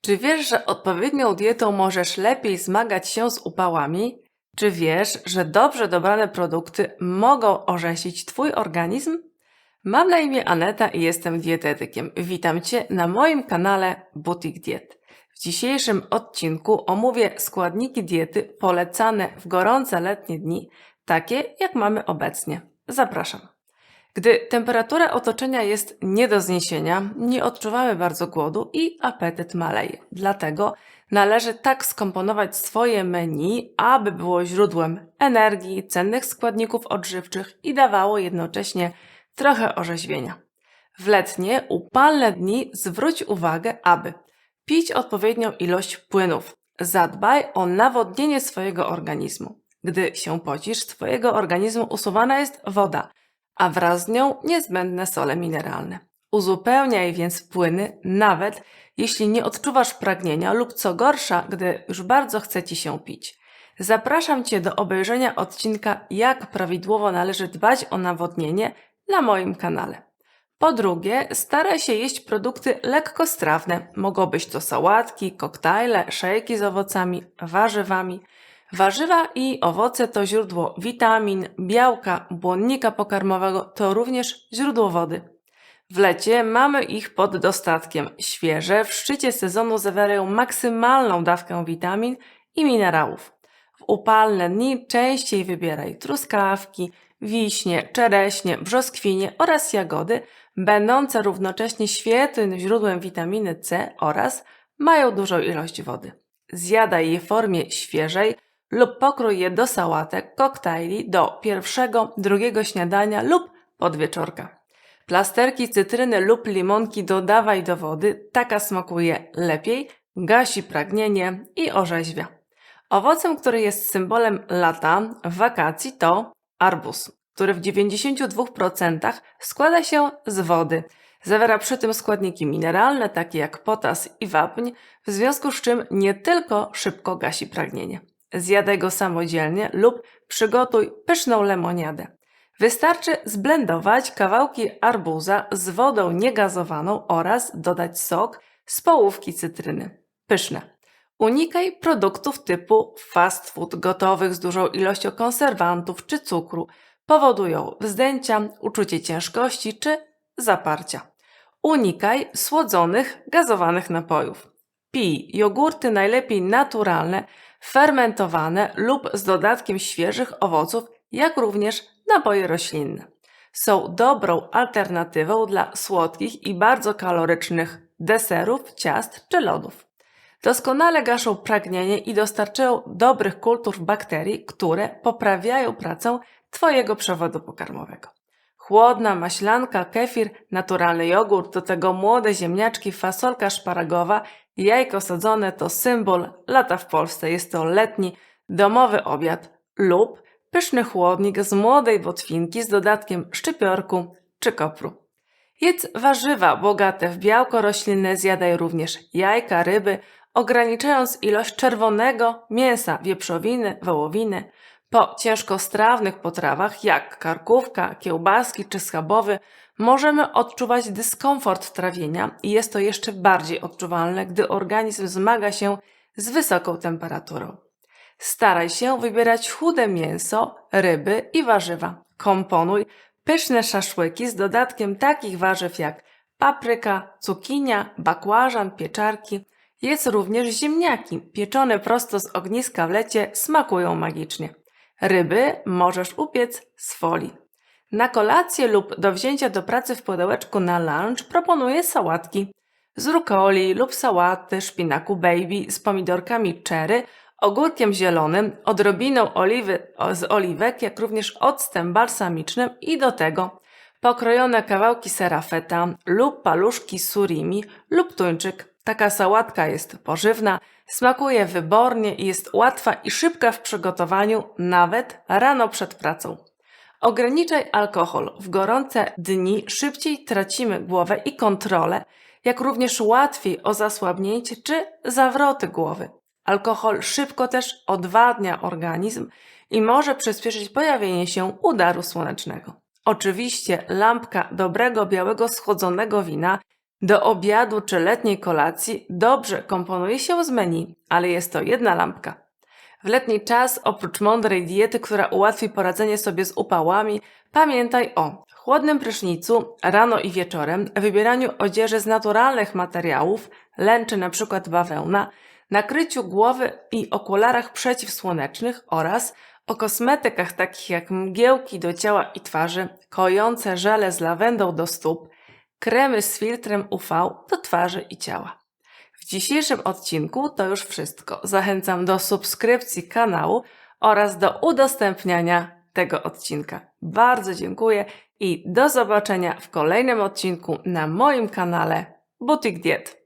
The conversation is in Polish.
Czy wiesz, że odpowiednią dietą możesz lepiej zmagać się z upałami? Czy wiesz, że dobrze dobrane produkty mogą orzesić Twój organizm? Mam na imię Aneta i jestem dietetykiem. Witam Cię na moim kanale Butik Diet. W dzisiejszym odcinku omówię składniki diety polecane w gorące letnie dni, takie jak mamy obecnie. Zapraszam. Gdy temperatura otoczenia jest nie do zniesienia, nie odczuwamy bardzo głodu i apetyt maleje. Dlatego należy tak skomponować swoje menu, aby było źródłem energii, cennych składników odżywczych i dawało jednocześnie trochę orzeźwienia. W letnie, upalne dni zwróć uwagę, aby pić odpowiednią ilość płynów. Zadbaj o nawodnienie swojego organizmu. Gdy się pocisz, twojego organizmu usuwana jest woda, a wraz z nią niezbędne sole mineralne. Uzupełniaj więc płyny, nawet jeśli nie odczuwasz pragnienia lub co gorsza, gdy już bardzo chce ci się pić. Zapraszam Cię do obejrzenia odcinka Jak prawidłowo należy dbać o nawodnienie na moim kanale. Po drugie, staraj się jeść produkty lekkostrawne. Mogą być to sałatki, koktajle, szejki z owocami, warzywami. Warzywa i owoce to źródło witamin, białka, błonnika pokarmowego, to również źródło wody. W lecie mamy ich pod dostatkiem. Świeże w szczycie sezonu zawierają maksymalną dawkę witamin i minerałów. W upalne dni częściej wybieraj truskawki, wiśnie, czereśnie, brzoskwinie oraz jagody, będące równocześnie świetnym źródłem witaminy C oraz mają dużą ilość wody. Zjadaj je w formie świeżej lub pokrój je do sałatek, koktajli, do pierwszego, drugiego śniadania lub podwieczorka. Plasterki cytryny lub limonki dodawaj do wody, taka smakuje lepiej, gasi pragnienie i orzeźwia. Owocem, który jest symbolem lata, wakacji to arbuz, który w 92% składa się z wody. Zawiera przy tym składniki mineralne, takie jak potas i wapń, w związku z czym nie tylko szybko gasi pragnienie. Zjadaj go samodzielnie lub przygotuj pyszną lemoniadę. Wystarczy zblendować kawałki arbuza z wodą niegazowaną oraz dodać sok z połówki cytryny. Pyszne. Unikaj produktów typu fast food gotowych z dużą ilością konserwantów czy cukru. Powodują wzdęcia, uczucie ciężkości czy zaparcia. Unikaj słodzonych, gazowanych napojów. Pij jogurty najlepiej naturalne, fermentowane lub z dodatkiem świeżych owoców, jak również napoje roślinne. Są dobrą alternatywą dla słodkich i bardzo kalorycznych deserów, ciast czy lodów. Doskonale gaszą pragnienie i dostarczają dobrych kultur bakterii, które poprawiają pracę Twojego przewodu pokarmowego. Chłodna maślanka, kefir, naturalny jogurt, do tego młode ziemniaczki, fasolka szparagowa, jajko sadzone to symbol lata w Polsce. Jest to letni, domowy obiad lub pyszny chłodnik z młodej botwinki z dodatkiem szczypiorku czy kopru. Jedz warzywa bogate w białko roślinne, zjadaj również jajka, ryby, ograniczając ilość czerwonego mięsa, wieprzowiny, wołowiny. Po ciężkostrawnych potrawach, jak karkówka, kiełbaski czy schabowy, możemy odczuwać dyskomfort trawienia i jest to jeszcze bardziej odczuwalne, gdy organizm zmaga się z wysoką temperaturą. Staraj się wybierać chude mięso, ryby i warzywa. Komponuj pyszne szaszłyki z dodatkiem takich warzyw jak papryka, cukinia, bakłażan, pieczarki. Jedz również ziemniaki, pieczone prosto z ogniska w lecie, smakują magicznie. Ryby możesz upiec z folii. Na kolację lub do wzięcia do pracy w pudełeczku na lunch proponuję sałatki z rukoli lub sałaty szpinaku baby z pomidorkami cherry, ogórkiem zielonym, odrobiną oliwy z oliwek, jak również octem balsamicznym i do tego pokrojone kawałki sera feta lub paluszki surimi lub tuńczyk. Taka sałatka jest pożywna, smakuje wybornie i jest łatwa i szybka w przygotowaniu, nawet rano przed pracą. Ograniczaj alkohol. W gorące dni szybciej tracimy głowę i kontrolę, jak również łatwiej o zasłabnięcie czy zawroty głowy. Alkohol szybko też odwadnia organizm i może przyspieszyć pojawienie się udaru słonecznego. Oczywiście lampka dobrego białego schłodzonego wina Do obiadu czy letniej kolacji dobrze komponuje się z menu, ale jest to jedna lampka. W letni czas, oprócz mądrej diety, która ułatwi poradzenie sobie z upałami, pamiętaj o chłodnym prysznicu rano i wieczorem, wybieraniu odzieży z naturalnych materiałów, lęczy np. bawełna, nakryciu głowy i okularach przeciwsłonecznych oraz o kosmetykach takich jak mgiełki do ciała i twarzy, kojące żele z lawendą do stóp, kremy z filtrem UV do twarzy i ciała. W dzisiejszym odcinku to już wszystko. Zachęcam do subskrypcji kanału oraz do udostępniania tego odcinka. Bardzo dziękuję i do zobaczenia w kolejnym odcinku na moim kanale Butik Diet.